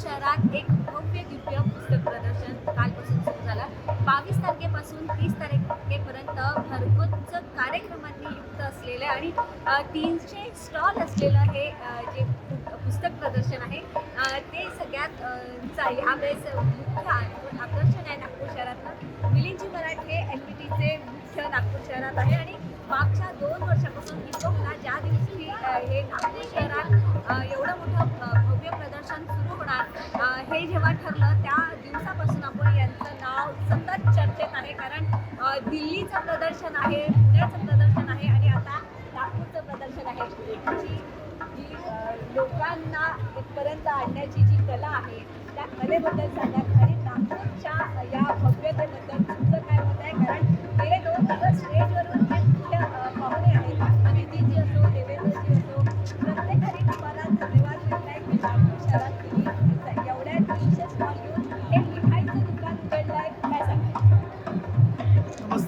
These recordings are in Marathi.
शहरात एक भव्य दिव्य पुस्तक प्रदर्शन कालपासून सुरू झालं. बावीस तारखेपासून तीस तारखेपर्यंत भरगच्च कार्यक्रमांनी युक्त असलेले आणि तीनशे स्टॉल असलेलं हे जे पुस्तक प्रदर्शन आहे ते सगळ्यात चा यावेळेस मुख्य आकर्षण आहे नागपूर शहरातलं. मिलिंदजी मराठे एल पी टीचे मुख्य नागपूर शहरात आहे आणि मागच्या दोन वर्षापासून इतोकला ज्या दिवशी हे नागपूर शहरात एवढं मोठं भव्य प्रदर्शन सुरू होणार. हे जेव्हा ठरलं त्या दिवसापासून आपण यांचं नाव सतत चर्चेत आहे. कारण दिल्लीचं प्रदर्शन आहे पुण्याचं प्रदर्शन आहे आणि आता नागपूरचं प्रदर्शन आहे. याची जी लोकांना इथपर्यंत आणण्याची जी कला आहे त्या कलेबद्दल सांगत आणि नागपूरच्या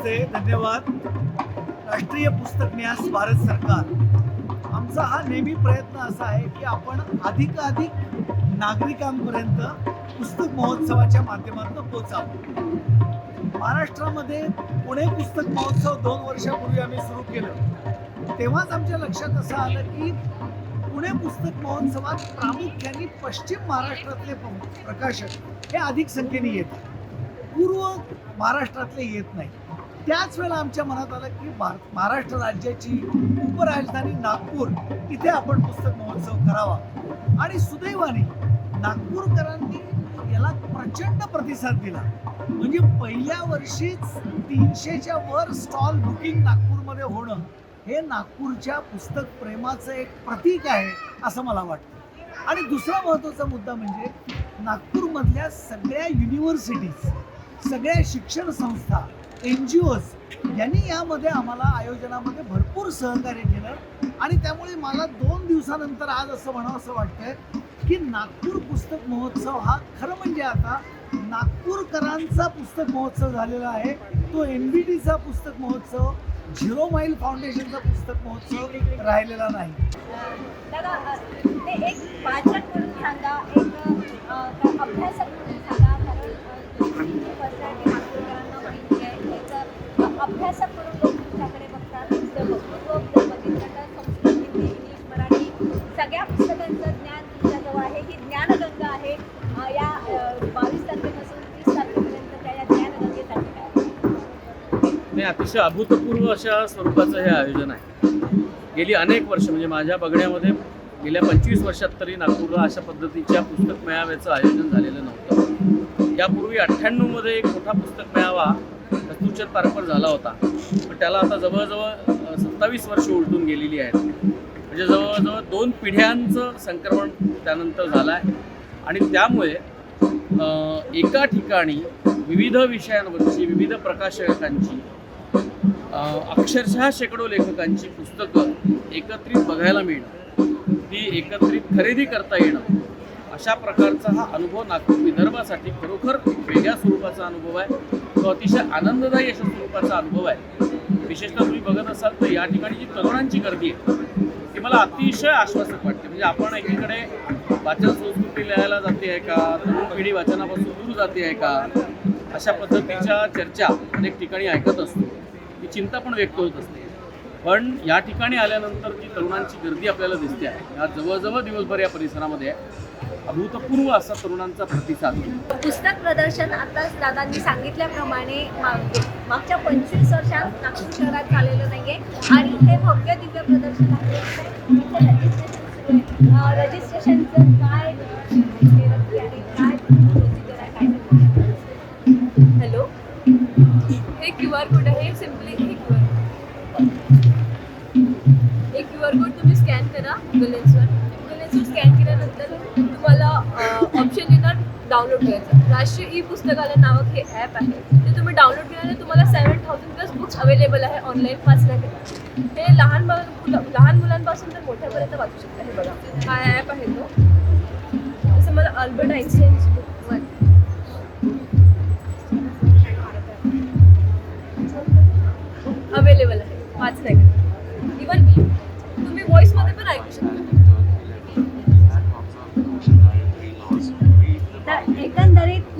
नमस्ते धन्यवाद. राष्ट्रीय पुस्तक न्यास भारत सरकार. आमचा हा नेहमी प्रयत्न असा आहे की आपण अधिकाधिक नागरिकांपर्यंत पुस्तक महोत्सवाच्या माध्यमातून पोचावं महाराष्ट्रामध्ये पुणे पुस्तक महोत्सव दोन वर्षापूर्वी आम्ही सुरू केलं. तेव्हाच आमच्या लक्षात असं आलं की पुणे पुस्तक महोत्सवात प्रामुख्याने पश्चिम महाराष्ट्रातले प्रकाशक हे अधिक संख्येने येतात. पूर्व महाराष्ट्रातले येत नाही त्याच वेळेला आमच्या मनात आलं की भार- महाराष्ट्र राज्याची उपराजधानी नागपूर इथे आपण पुस्तक महोत्सव करावा. आणि सुदैवाने नागपूरकरांनी याला प्रचंड प्रतिसाद दिला. म्हणजे पहिल्या वर्षीच तीनशेच्या वर स्टॉल बुकिंग नागपूरमध्ये होणं हे नागपूरच्या पुस्तक प्रेमाचं एक प्रतीक आहे असं मला वाटतं. आणि दुसरा महत्त्वाचा मुद्दा म्हणजे नागपूरमधल्या सगळ्या युनिव्हर्सिटीज सगळ्या शिक्षण संस्था एन जी ओज यांनी यामध्ये आम्हाला आयोजनामध्ये भरपूर सहकार्य केलं. आणि त्यामुळे मला दोन दिवसानंतर आज असं म्हणावं असं वाटतंय की नागपूर पुस्तक महोत्सव हा खरं म्हणजे आता नागपूरकरांचा पुस्तक महोत्सव झालेला आहे. तो एन बी टीचा पुस्तक महोत्सव झिरो माईल फाउंडेशनचा पुस्तक महोत्सव राहिलेला नाही. अतिशय अभूतपूर्व अशा स्वरूपाचं हे आयोजन आहे. गेली अनेक वर्ष म्हणजे माझ्या बघण्यामध्ये गेल्या पंचवीस वर्षात तरी नागपूरला अशा पद्धतीच्या पुस्तक मेळाव्याचं आयोजन झालेलं नव्हतं. यापूर्वी अठ्ठ्याण्णवमध्ये एक मोठा पुस्तक मेळावा कस्तुरचंद पारपर झाला होता. पण त्याला आता जवळजवळ सत्तावीस वर्ष उलटून गेलेली आहेत. म्हणजे जवळजवळ दोन पिढ्यांचं संक्रमण त्यानंतर झालं आहे आणि त्यामुळे एका ठिकाणी विविध विषयांवरची विविध प्रकाशकांची अक्षरशः शेकडो लेखकांची पुस्तकं एकत्रित बघायला मिळणं ती एकत्रित खरेदी करता येणं अशा प्रकारचा हा अनुभव नागपूर विदर्भासाठी खरोखर वेगळ्या स्वरूपाचा अनुभव आहे. तो अतिशय आनंददायी अशा स्वरूपाचा अनुभव आहे. विशेषतः तुम्ही बघत असाल तर या ठिकाणी जी तरुणांची गर्दी आहे ती मला अतिशय आश्वासक वाटते. म्हणजे आपण एकीकडे वाचन संस्कृती लिहायला जाते आहे का? तरुण पिढी वाचनापासून दूर जाते आहे का? अशा पद्धतीच्या चर्चा अनेक ठिकाणी ऐकत असतो. ही चिंता पण व्यक्त होत असते. पण या ठिकाणी आल्यानंतर जी तरुणांची गर्दी आपल्याला दिसते आहे या जवळजवळ दिवसभर या परिसरामध्ये आहे अभूतपूर्व असा तरुणांचा प्रतिसाद. पुस्तक प्रदर्शन आताच दादांनी सांगितल्याप्रमाणे माग- मागच्या पंचवीस वर्षात नागपूर शहरात झालेलं नाहीये. आणि हे भव्य दिव्य प्रदर्शन आहे. रजिस्ट्रेशन रजिस्ट्रेशनचं काय काय हॅलो हे क्यू आर कोड आहे? क्यू आर कोड तुम्ही स्कॅन करा गुगल लेन्सवर गुगल लेन्सवर स्कॅन केल्यानंतर तुम्हाला ऑप्शन येणार डाउनलोड करायचं. राष्ट्रीय ई पुस्तकालय नावक हे ॲप आहे. ते तुम्ही डाउनलोड केल्यानंतर तुम्हाला seven thousand plus books available आहे ऑनलाईन वाचण्याकरिता. हे लहान मुलं लहान मुलांपासून तर मोठ्यापर्यंत वाचू शकता हे बघा. हा ॲप आहे तो. जसं मला अल्बर्ट आईन्स्टाईनची बुक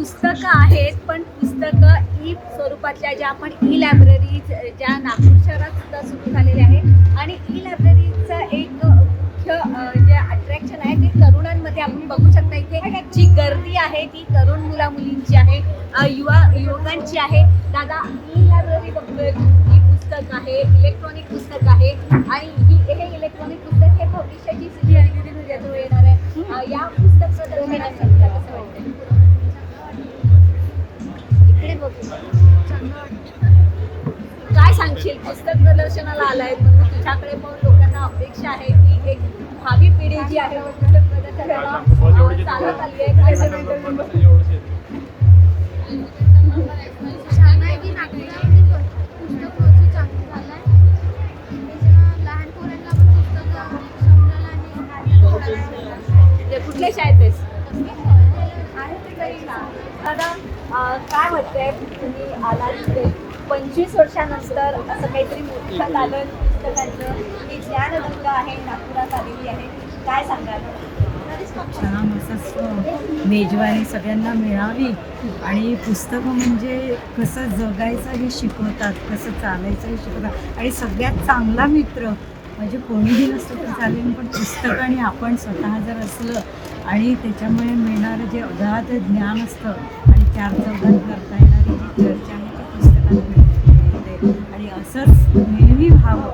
पुस्तकं आहेत पण पुस्तकं ई स्वरूपातल्या ज्या आपण ई लायब्ररी ज्या नागपूर शहरात सुद्धा सुरू झालेल्या आहे आणि ई लायब्ररीचं एक मुख्य जे अट्रॅक्शन आहे ते तरुणांमध्ये आपण बघू शकता इथे. जी गर्दी आहे ती तरुण मुला मुलींची आहे युवा युवकांची आहे. दादा ई लायब्ररी बघतोय ही पुस्तक आहे इलेक्ट्रॉनिक पुस्तक आहे. आणि ही हे काय वाटतंय तुम्ही आलात पंचवीस वर्षानंतर असं काहीतरी मोठं आलं पुस्तकांचं आहे नागपुरात आलेली आहे काय सांगाल? छान असंच मेजवानी सगळ्यांना मिळावी. आणि पुस्तकं म्हणजे कसं जगायचं हे शिकवतात कसं चालायचं हे शिकवतात. आणि सगळ्यात चांगला मित्र म्हणजे कोणीही नसतं तर चालेल पण पुस्तक आणि आपण स्वतः जर असलं आणि त्याच्यामुळे मिळणारं जे अगाध ज्ञान असतं चार चौघात करता येणारी जी चर्चा आहे ती पुस्तकात मिळते. आणि असंच नेहमी व्हावं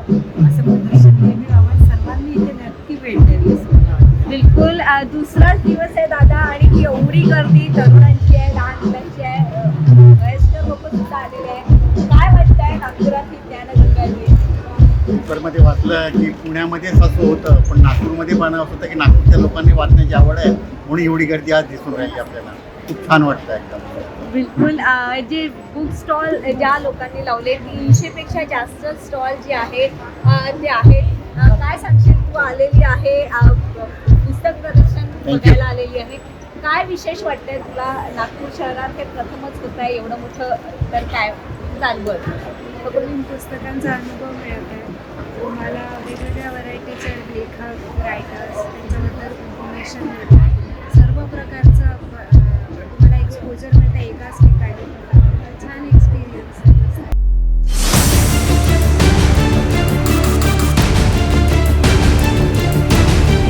असं प्रदर्शन नेहमी व्हावं सर्वांनी इथे नक्की भेट द्यावी असं मला वाटतं. बिलकुल दुसराच दिवस आहे दादा आणि ती एवढी गर्दी तरुणांची आहे लहान मुलांची आहे वयस्कर लोक सुद्धा आलेले आहे काय वाटतंय नागपुरात ही ज्ञानगंगा जी आहे? पेपरमध्ये वाचलं की पुण्यामध्येच असं होतं पण नागपूरमध्ये पण असं होतं की नागपूरच्या लोकांनी वाचण्याची आवड आहे म्हणून एवढी गर्दी आज दिसून राहिली आपल्याला. खूप छान वाटतं एकदम. बिलकुल जे बुक स्टॉल ज्या लोकांनी लावले तीनशेपेक्षा जास्त स्टॉल जे आहेत अ, ते आहेत. काय सांगशील? तू आलेली आहे पुस्तक प्रदर्शन. बघायला आलेली आहे. काय विशेष वाटतंय तुला? नागपूर शहरात हे प्रथमच होत आहे एवढं मोठं तर काय? जाणवत नवीन पुस्तकांचा अनुभव मिळत आहे. तुम्हाला वेगवेगळ्या व्हरायटीचे लेखक रायटर्स त्यांच्याबद्दल इन्फॉर्मेशन मिळत. आहे